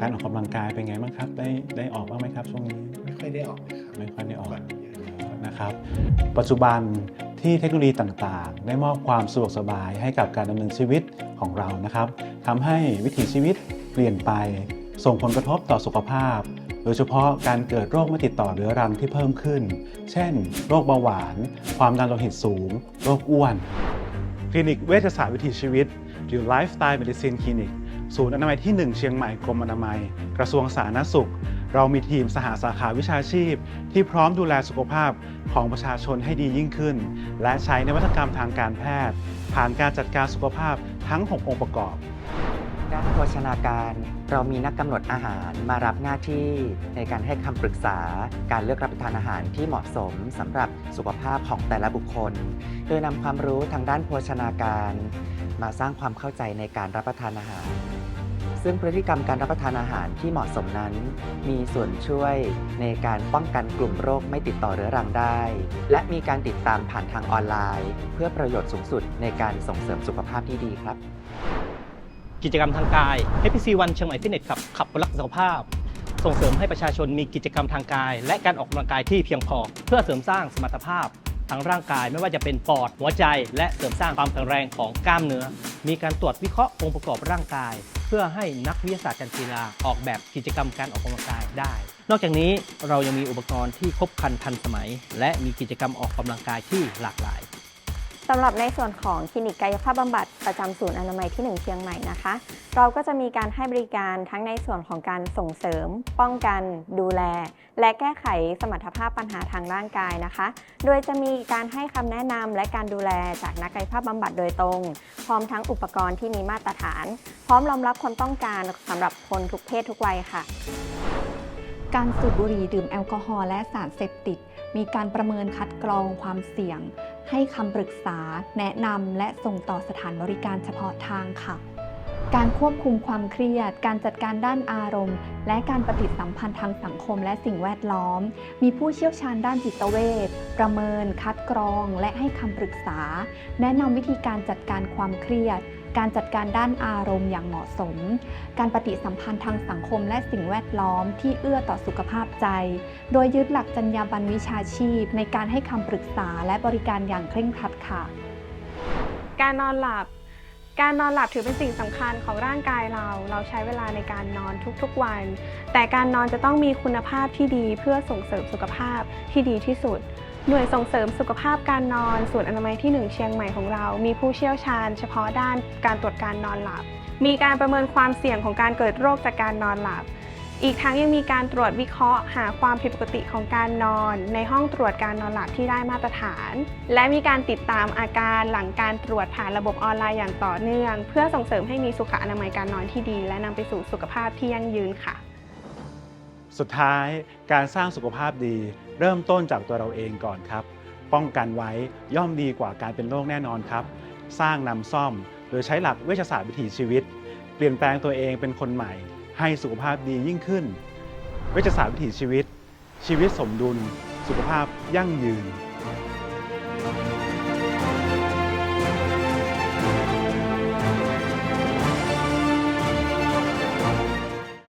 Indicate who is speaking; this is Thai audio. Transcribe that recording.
Speaker 1: การออกกำลังกายเป็นไงบ้างครับ ได้ได้ออกบ้างไหมครับช่วงนี้
Speaker 2: ไม่ค่อยได้ออกเลยครับ
Speaker 1: ไม่ค่อยได้ออก
Speaker 2: ก่อนเยอะ
Speaker 1: นะครับ ปัจจุบันที่เทคโนโลยีต่างๆ ได้มอบความสะดวกสบายให้กับการดำเนินชีวิตของเรานะครับทำให้วิถีชีวิตเปลี่ยนไป ส่งผลกระทบต่อสุขภาพ โดยเฉพาะการเกิดโรคไม่ติดต่อเรื้อรังที่เพิ่มขึ้น เช่น โรคเบาหวาน ความดันโลหิตสูง โรคอ้วน คลินิกเวชศาสตร์วิถีชีวิต หรือ Lifestyle Medicine Clinic ศูนย์อนามัยที่ 1 เชียงใหม่กรมอนามัย กระทรวงสาธารณสุข เรามีทีมสหาสาขาวิชาชีพ ที่พร้อมดูแลสุขภาพของประชาชนให้ดียิ่งขึ้น และใช้นวัตกรรมทางการแพทย์ ผ่านการจัดการสุขภาพทั้ง 6 องค์ประกอบ
Speaker 3: ด้านโภชนาการเรามีนักกำหนดอาหารมารับหน้าที่ในการให้คำปรึกษา การเลือกรับประทานอาหารที่เหมาะสมสำหรับสุขภาพของแต่ละบุคคล โดยนำความรู้ทางด้านโภชนาการ มาสร้างความเข้าใจในการรับประทานอาหาร ซึ่งพฤติกรรมการรับประทานอาหารที่เหมาะสมนั้น มีส่วนช่วยในการป้องกันกลุ่มโรคไม่ติดต่อเรื้อรังได้ และมีการติดตามผ่านทางออนไลน์ เพื่อประโยชน์สูงสุดในการส่งเสริมสุขภาพที่ดีครับ
Speaker 4: กิจกรรมทางกาย HPC 1เชียงใหม่ฟิตเนสขับขับรักสุขภาพ ส่งเสริมให้ประชาชนมีกิจกรรมทางกาย และการออกกำลังกายที่เพียงพอ เพื่อเสริมสร้างสมรรถภาพ ทั้งร่างกายไม่ว่าจะเป็นปอดหัวใจ และเสริมสร้างความแข็งแรงของกล้ามเนื้อ มีการตรวจวิเคราะห์องค์ประกอบร่างกาย เพื่อให้นักวิทยาศาสตร์การกีฬาออกแบบกิจกรรมการออกกำลังกายได้ นอกจากนี้เรายังมีอุปกรณ์ที่ครบครันทันสมัย และมีกิจกรรมออกกำลังกายที่หลากหลาย
Speaker 5: สำหรับในส่วนของคลินิกกายภาพบำบัดประจำศูนย์อนามัยที่ 1 เชียงใหม่นะคะ เราก็จะมีการให้บริการทั้งในส่วนของการส่งเสริม ป้องกัน ดูแล และแก้ไขสมรรถภาพปัญหาทางร่างกายนะคะ โดยจะมีการให้คำแนะนำและการดูแลจากนักกายภาพบำบัดโดยตรง พร้อมทั้งอุปกรณ์ที่มีมาตรฐาน พร้อมรองรับความต้องการสำหรับคนทุกเพศทุกวัยค่ะ
Speaker 6: การสูบบุหรี่ดื่มแอลกอฮอล์และสารเสพติด มีการประเมินคัดกรองความเสี่ยง ให้คำปรึกษา แนะนำและส่งต่อสถานบริการเฉพาะทางค่ะ การควบคุมความเครียด การจัดการด้านอารมณ์ และการปฏิสัมพันธ์ทางสังคมและสิ่งแวดล้อม มีผู้เชี่ยวชาญด้านจิตเวชประเมิน คัดกรอง และให้คำปรึกษา แนะนำวิธีการจัดการความเครียด การจัดการด้านอารมณ์อย่างเหมาะสม การปฏิสัมพันธ์ทางสังคมและสิ่งแวดล้อมที่เอื้อต่อสุขภาพใจ โดยยึดหลักจรรยาบรรณวิชาชีพ ในการให้คำปรึกษาและบริการอย่างเคร่งครัดค่ะ
Speaker 7: การนอนหลับ การนอนหลับถือเป็นสิ่งสำคัญของร่างกายเรา เราใช้เวลาในการนอนทุกๆวัน แต่การนอนจะต้องมีคุณภาพที่ดีเพื่อส่งเสริมสุขภาพที่ดีที่สุด หน่วยส่งเสริมสุขภาพการนอนศูนย์อนามัยที่ 1 เชียงใหม่ของเรา มีผู้เชี่ยวชาญ เฉพาะด้านการตรวจการนอนหลับ มีการประเมินความเสี่ยงของการเกิดโรคจากการนอนหลับ อีกทั้งยังมีการตรวจวิเคราะห์ หาความผิดปกติของการนอน ในห้องตรวจการนอนหลับที่ได้มาตรฐาน และมีการติดตามอาการหลังการตรวจผ่านระบบออนไลน์อย่างต่อเนื่อง เพื่อส่งเสริมให้มีสุขอนามัยการนอนที่ดี และนำไปสู่สุขภาพที่ยั่งยืนค่ะ
Speaker 1: สุดท้ายการสร้างสุขภาพดี เริ่มต้นจากตัวเราเองก่อนครับ ป้องกันไว้ย่อมดีกว่าการเป็นโรคแน่นอนครับ สร้างนำซ่อมโดยใช้หลักเวชศาสตร์วิถีชีวิต เปลี่ยนแปลงตัวเองเป็นคนใหม่ ให้สุขภาพดียิ่งขึ้น เวชศาสตร์วิถีชีวิต ชีวิตสมดุล สุขภาพยั่งยืน